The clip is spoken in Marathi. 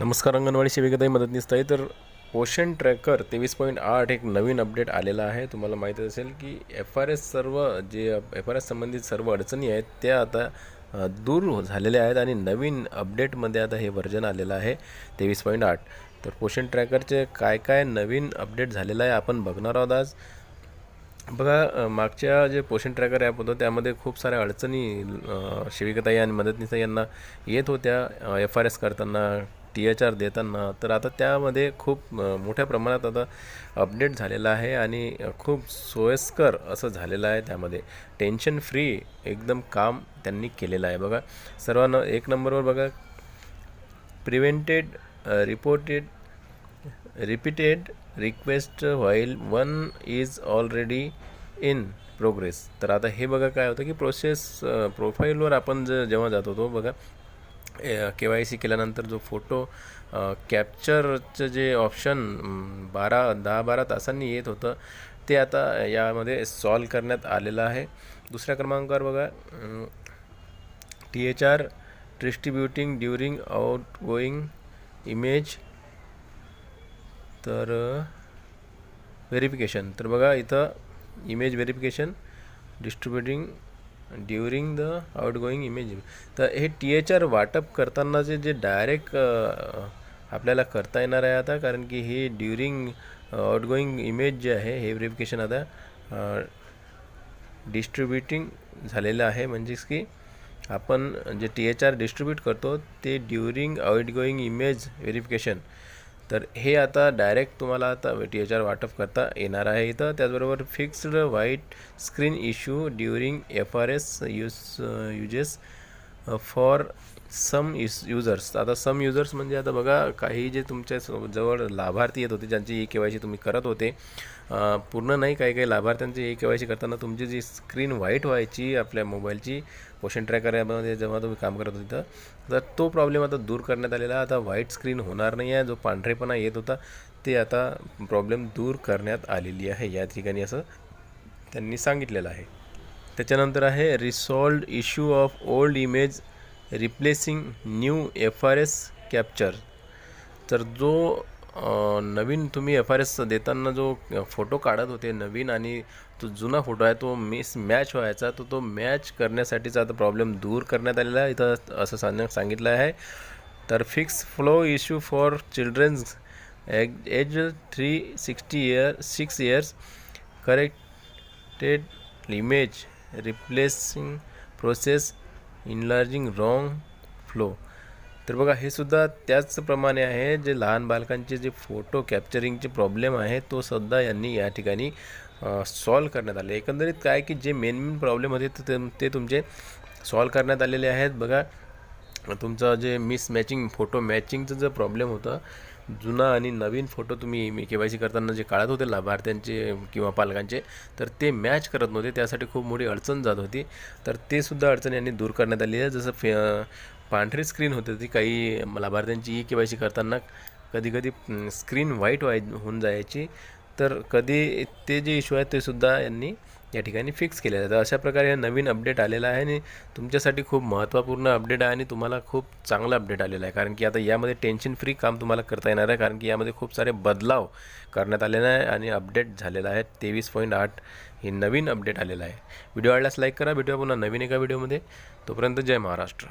नमस्कार अंगणवाडी सेविकाताई मदतनीस ताई तर पोषण ट्रॅकर तेवीस पॉईंट आठ एक नवीन अपडेट आलेला आहे. तुम्हाला माहिती असेल की एफ आर एस सर्व जे एफ आर एस संबंधित सर्व अडचणी आहेत त्या आता दूर झालेल्या आहेत आणि नवीन अपडेटमध्ये आता हे व्हर्जन आलेलं आहे तेवीस पॉईंट आठ. तर पोषण ट्रॅकरचे काय काय नवीन अपडेट झालेलं आहे आपण बघणार आहोत आज. बघा मागच्या जे पोषण ट्रॅकर ॲप होतं त्यामध्ये खूप साऱ्या अडचणी शिविकताई आणि मदतनीसा यांना येत होत्या एफ आर एस करताना. टी एच आर देताना तर आता त्यामध्ये खूप मोठ्या प्रमाणात आता अपडेट झालेला आहे आणि खूप सोयस्कर असं झालेलं आहे त्यामध्ये. टेन्शन फ्री एकदम काम त्यांनी केलेलं आहे. बघा सर्वांना एक नंबरवर बघा. Prevented reported repeated request while one is already in progress तर आता हे बघा काय होतं की प्रोसेस प्रोफाईलवर आपण ज जेव्हा जात होतो बघा. के वाय सी केल्यानंतर जो फोटो कॅप्चरचं जे ऑप्शन बारा दहा बारा तासांनी येत होतं ते आता यामध्ये सॉल्व करण्यात आलेलं आहे. दुसऱ्या क्रमांकावर बघा T H R distributing during outgoing image तर व्हेरिफिकेशन तर बघा इथं image verification distributing during the outgoing image तर हे टी एच आर वाटप करताना जे जे डायरेक्ट आपल्याला करता येणार आहे आता कारण की हे ड्युरिंग आउटगोईंग इमेज जे आहे हे व्हेरिफिकेशन आता डिस्ट्रीब्युटिंग झालेलं आहे. म्हणजेच की आपण जे टी एच आर डिस्ट्रीब्यूट करतो ते ड्युरिंग आउटगोईंग इमेज व्हेरिफिकेशन तर हे आता डायरेक्ट तुम्हाला आता टी एच आर वाटप करता येणार आहे इथं. त्याचबरोबर fixed white screen issue during F R S use uses for some is users आता सम युजर्स म्हणजे आता बघा काही जे तुमच्या जवळ लाभार्थी येत होते ज्यांची ई के वाय सी तुम्ही करत होते पूर्ण नाही काही काही लाभार्थ्यांची ई के वाय सी करताना तुमची जी स्क्रीन व्हाईट व्हायची आपल्या मोबाईलची पोषण ट्रॅकरमध्ये जेव्हा तुम्ही काम करत होते तर तो प्रॉब्लेम आता दूर करण्यात आलेला. आहे आता व्हाईट स्क्रीन होणार नाही आहे जो पांढरेपणा येत होता ते आता प्रॉब्लेम दूर करण्यात आलेली आहे. या ठिकाणी असं त्यांनी सांगितलेलं आहे. त्याच्यानंतर आहे resolved issue of old image replacing new F R S capture तर जो नवीन तुम्ही एफ आर एस देताना जो फोटो काढत होते नवीन आणि तो जुना फोटो आहे तो मिस मॅच व्हायचा तो तो मॅच करण्यासाठीचा आता प्रॉब्लेम दूर करण्यात आलेला आहे. इथं असं सांग सांगितलं आहे. तर fix flow issue for childrens age age three sixty year six years corrected image replacing process enlarging wrong flow तर बघा हे सुद्धा त्याचप्रमाणे आहे जे लहान बालकांचे जे फोटो कॅप्चरिंगचे प्रॉब्लेम आहे तो सुद्धा यांनी या ठिकाणी सॉल्व करण्यात आले. एकंदरीत काय की जे मेन मेन प्रॉब्लेम होते ते- ते तुमचे सॉल्व करण्यात आलेले आहेत. बघा तुमचं जे मिसमॅचिंग फोटो मॅचिंगचं जे प्रॉब्लेम होतं जुना आणि नवीन फोटो तुम्ही के वाय सी करताना जे काढत होते लाभार्थ्यांचे किंवा पालकांचे तर ते मॅच करत नव्हते त्यासाठी खूप मोठी अडचण जात होती. तर ते सुद्धा अडचण यांनी दूर करण्यात आली आहे. जसं फे पांढरी स्क्रीन होती ती काही लाभार्थ्यांची ई के वाय सी करताना कधी कधी स्क्रीन व्हाईट व्हाय होऊन जायची. तर कधी ते जे इश्यू आहेत ते सुद्धा यांनी या ठिकाणी फिक्स केले आहे तर अशा प्रकारे हे नवीन अपडेट आलेला आहे आणि तुमच्यासाठी खूप महत्त्वपूर्ण अपडेट आहे आणि तुम्हाला खूप चांगला अपडेट आलेला आहे. कारण की आता यामध्ये टेन्शन फ्री काम तुम्हाला करता येणार आहे. कारण की यामध्ये खूप सारे बदलाव करण्यात आलेले आहे आणि अपडेट झालेला आहे. तेवीस पॉईंट आठ हे नवीन अपडेट आलेलं आहे. व्हिडिओ आवडल्यास लाईक करा. भेटूया पुन्हा नवीन एका व्हिडिओमध्ये तोपर्यंत जय महाराष्ट्र.